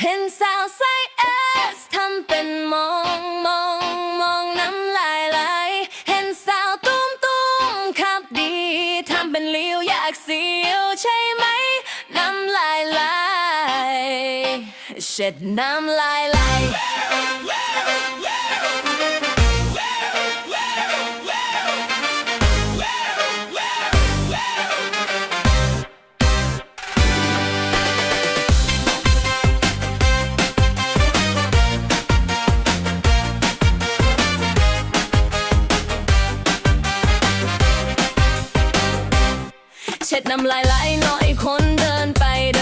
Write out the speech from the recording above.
เห็นสาวใส่เอสทำเป็นมองมองมองน้ำลายไหลเห็นสาวตุ้มตุ้มขับดีทำเป็นเลี้ยวอยากเสียวใช่ไหม น้ำลายไหลเช็ดน้ำลายไหล เช็ดน้ำลายไหลน้อยคนเดินไปเดิน